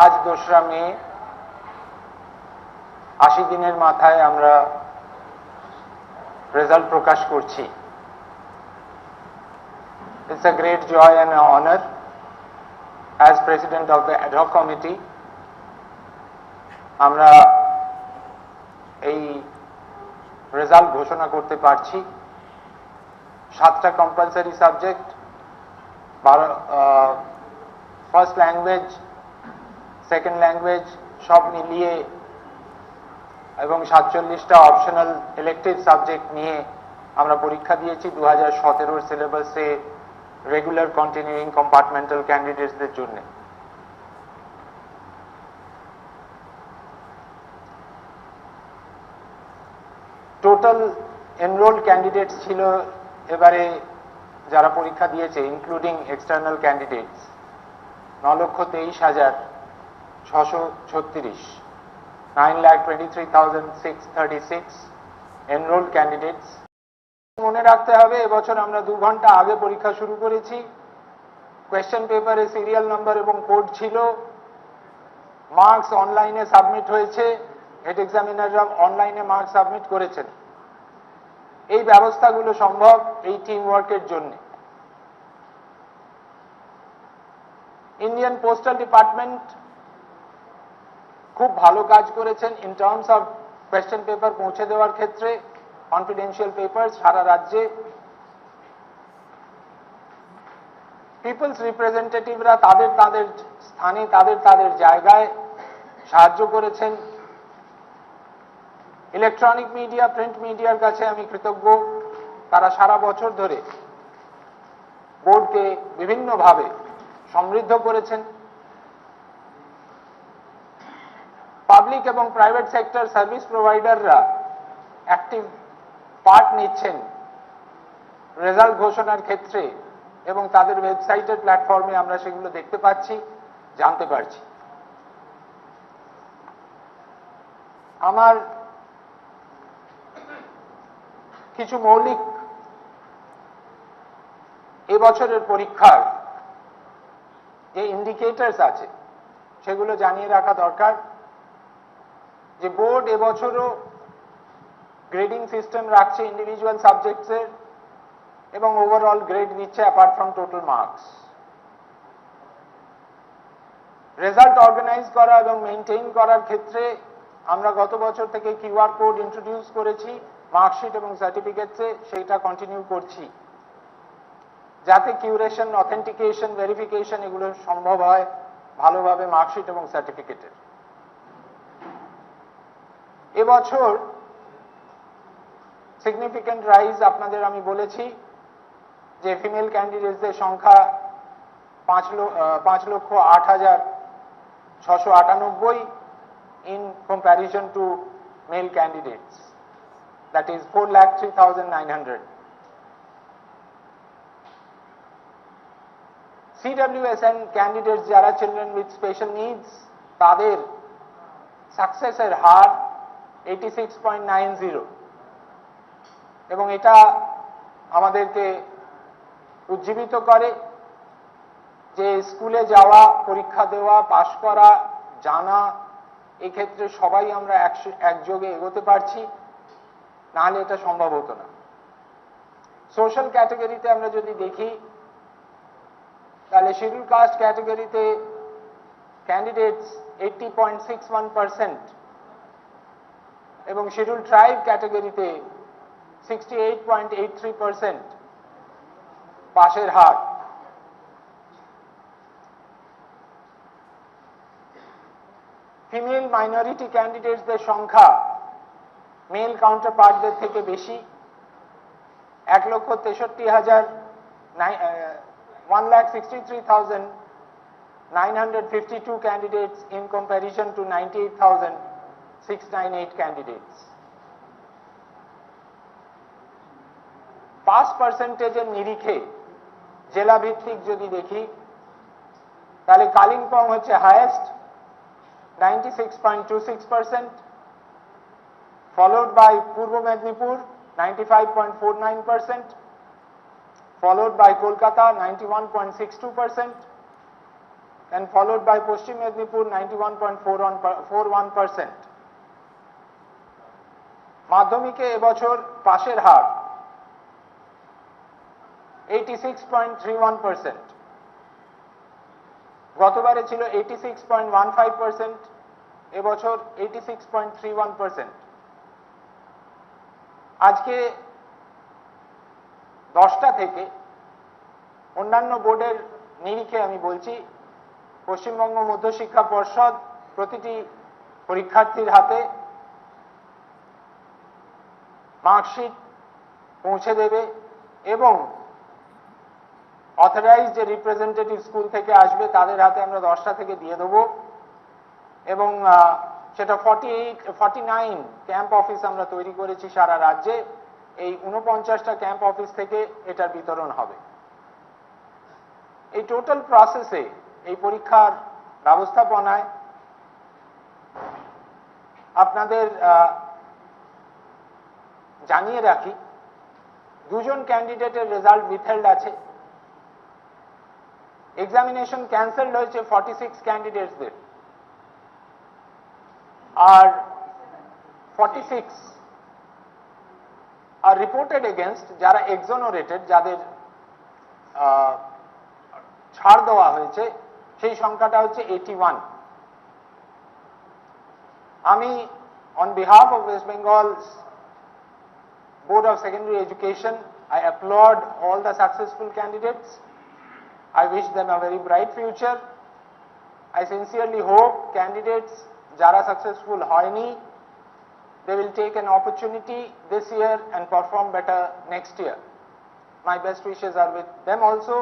আজ দোসরা মে, আশি দিনের মাথায় আমরা রেজাল্ট প্রকাশ করছি। It's a great joy and an honor as president of the committee, আমরা এই রেজাল্ট ঘোষণা করতে পারছি। সাতটা compulsory subject first language second language সব মিলিয়ে এবং সাতচল্লিশটা অপশনাল ইলেকটিভ সাবজেক্ট নিয়ে আমরা পরীক্ষা দিয়েছি। দু হাজার সতেরোর সিলেবাসে রেগুলার কন্টিনিউইং কম্পার্টমেন্টাল ক্যান্ডিডেটসদের জন্য। টোটাল এনরোল্ড ক্যান্ডিডেটস ছিল এবারে যারা পরীক্ষা দিয়েছে ইনক্লুডিং এক্সটার্নাল ক্যান্ডিডেটস ন লক্ষ তেইশ হাজার ছশো ছত্রিশ। Nine lakh twenty three thousand six thirty six enrolled candidates মনে রাখতে হবে, এবছর আমরা দু ঘণ্টা আগে পরীক্ষা শুরু করেছি। কোয়েশ্চেন পেপারে সিরিয়াল নাম্বার এবং কোড ছিল। মার্কস অনলাইনে সাবমিট হয়েছে। হেড এক্সামিনাররা অনলাইনে মার্কস সাবমিট করেছেন। এই ব্যবস্থাগুলো সম্ভব এই টিম ওয়ার্কের জন্য। ইন্ডিয়ান পোস্টাল ডিপার্টমেন্ট খুব ভালো কাজ করেছেন in terms of question paper পৌঁছে দেওয়ার ক্ষেত্রে কনফিডেন্সিয়াল পেপার সারা রাজ্যে। পিপলস রিপ্রেজেন্টেটিভরা তাদের তাদের স্থানে, তাদের তাদের জায়গায় সাহায্য করেছেন। ইলেকট্রনিক মিডিয়া প্রিন্ট মিডিয়ার কাছে আমি কৃতজ্ঞ। তারা সারা বছর ধরে বোর্ডকে বিভিন্নভাবে সমৃদ্ধ করেছেন। পাবলিক এবং প্রাইভেট সেক্টর সার্ভিস প্রোভাইডাররা অ্যাক্টিভ পার্ট নিচ্ছেন রেজাল্ট ঘোষণার ক্ষেত্রে এবং তাদের ওয়েবসাইটের প্ল্যাটফর্মে আমরা সেগুলো দেখতে পাচ্ছি, জানতে পারছি। আমার কিছু মৌলিক এবছরের পরীক্ষার যে ইন্ডিকেটার্স আছে, সেগুলো জানিয়ে রাখা দরকার। যে বোর্ড এবছরও গ্রেডিং সিস্টেম রাখছে ইন্ডিভিজুয়াল সাবজেক্টসের এবং ওভারঅল গ্রেড নিচ্ছে apart from total marks result organise করা এবং মেনটেন করার ক্ষেত্রে আমরা গত বছর থেকে কিউআর কোড ইন্ট্রোডিউস করেছি মার্কশিট এবং সার্টিফিকেটসে সেইটা কন্টিনিউ করছি। যাতে কিউরেশন অথেন্টিকেশন ভেরিফিকেশন এগুলো সম্ভব হয় ভালোভাবে মার্কশিট এবং সার্টিফিকেটের এবছর সিগনিফিক্যান্ট রাইজ আপনাদের আমি বলেছি যে ফিমেল ক্যান্ডিডেটসদের সংখ্যা পাঁচ পাঁচ লক্ষ আট হাজার ছশো আটানব্বই in comparison to male candidates that is four lakh three thousand nine hundred candidates যারা চিলড্রেন উইথ স্পেশাল নিডস তাদের সাকসেসের হার eighty six point nine zero এবং এটা আমাদেরকে উজ্জীবিত করে যে স্কুলে যাওয়া, পরীক্ষা দেওয়া, পাশ করা, জানা, এক্ষেত্রে সবাই আমরা একযোগে এগোতে পারছি, নাহলে এটা সম্ভব হতো না। সোশ্যাল ক্যাটাগরিতে আমরা যদি দেখি, তাহলে শিডিউল কাস্ট ক্যাটাগরিতে candidates eighty point six one percent এবং শিডিউল ট্রাইব ক্যাটাগরিতে সিক্সটি এইট এইট পাশের হার ফিমেল মাইনরিটি ক্যান্ডিডেটসদের সংখ্যা মেল কাউন্টার পার্টদের থেকে বেশি এক লক্ষ তেষট্টি হাজার one lakh sixty-three thousand nine hundred fifty-two candidates in comparison to ninety-eight thousand six nine eight candidates. Pass পার্সেন্টেজের নিরিখে জেলা ভিত্তিক যদি দেখি তাহলে কালিম্পং হচ্ছে highest ninety six point two six percent followed by Purba Medinipur ninety five point four nine percent followed by Kolkata 91.62%, and followed by Paschim Mednipur 91.41%. মাধ্যমিকে এবছর পাশের হার 86.31%. গতবারে ছিল 86.15%, এবছর 86.31%. আজকে দশটা থেকে অন্যান্য বোর্ডের নিরিখে আমি বলছি পশ্চিমবঙ্গ মধ্যশিক্ষা পর্ষদ প্রতিটি পরীক্ষার্থীর হাতে মার্কশিট পৌঁছে দেবে এবং অথরাইজ যে রিপ্রেজেন্টেটিভ স্কুল থেকে আসবে, তাদের হাতে আমরা দশটা থেকে দিয়ে দেবো। এবং সেটা forty eight forty nine camp office আমরা তৈরি করেছি সারা রাজ্যে। এই উনপঞ্চাশটা ক্যাম্প অফিস থেকে এটার বিতরণ হবে। এই টোটাল প্রসেসে এই পরীক্ষার ব্যবস্থাপনায় আপনাদের জানিয়ে রাখি, দুজন ক্যান্ডিডেটের রেজাল্ট উইথহেল্ড আছে। এক্সামিনেশন ক্যান্সেলড হয়েছে ফর্টি সিক্স ক্যান্ডিডেটসদের আর ফর্টি সিক্স আর রিপোর্টেড এগেনস্ট যারা এক্সোনোরেটেড যাদের ছাড় দেওয়া হয়েছে, সেই সংখ্যাটা হচ্ছে এইটি ওয়ান আমি on behalf of West Bengal Board of Secondary Education, I applaud all the successful candidates. I wish them a very bright future. I sincerely hope candidates যারা successful হয়নি they will take an opportunity this year and perform better next year. My best wishes are with them also.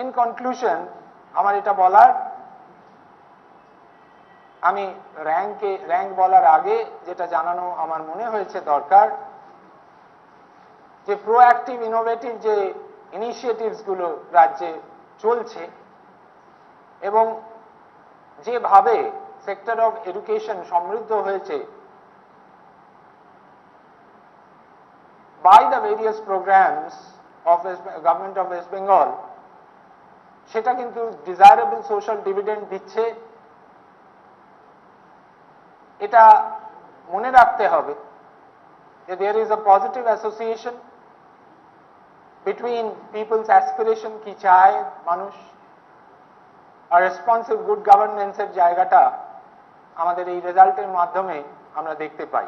In conclusion, আমার এটা বলার আমি র্যাঙ্কে rank বলার আগে যেটা জানানো আমার মনে হয়েছে দরকার যে প্রোঅ্যাক্টিভ ইনোভেটিভ যে ইনিশিয়েটিভসগুলো রাজ্যে চলছে এবং যেভাবে সেক্টর অফ এডুকেশন সমৃদ্ধ হয়েছে the various programs of West, government of West Bengal সেটা কিন্তু ডিজায়ারেবল সোশ্যাল ডিভিডেন্ড দিচ্ছে। এটা মনে রাখতে হবে যে there is a positive association between people's aspiration কি চায় মানুষ আর রেসপন্সিভ গুড গভর্নেন্সের জায়গাটা আমাদের এই রেজাল্টের মাধ্যমে আমরা দেখতে পাই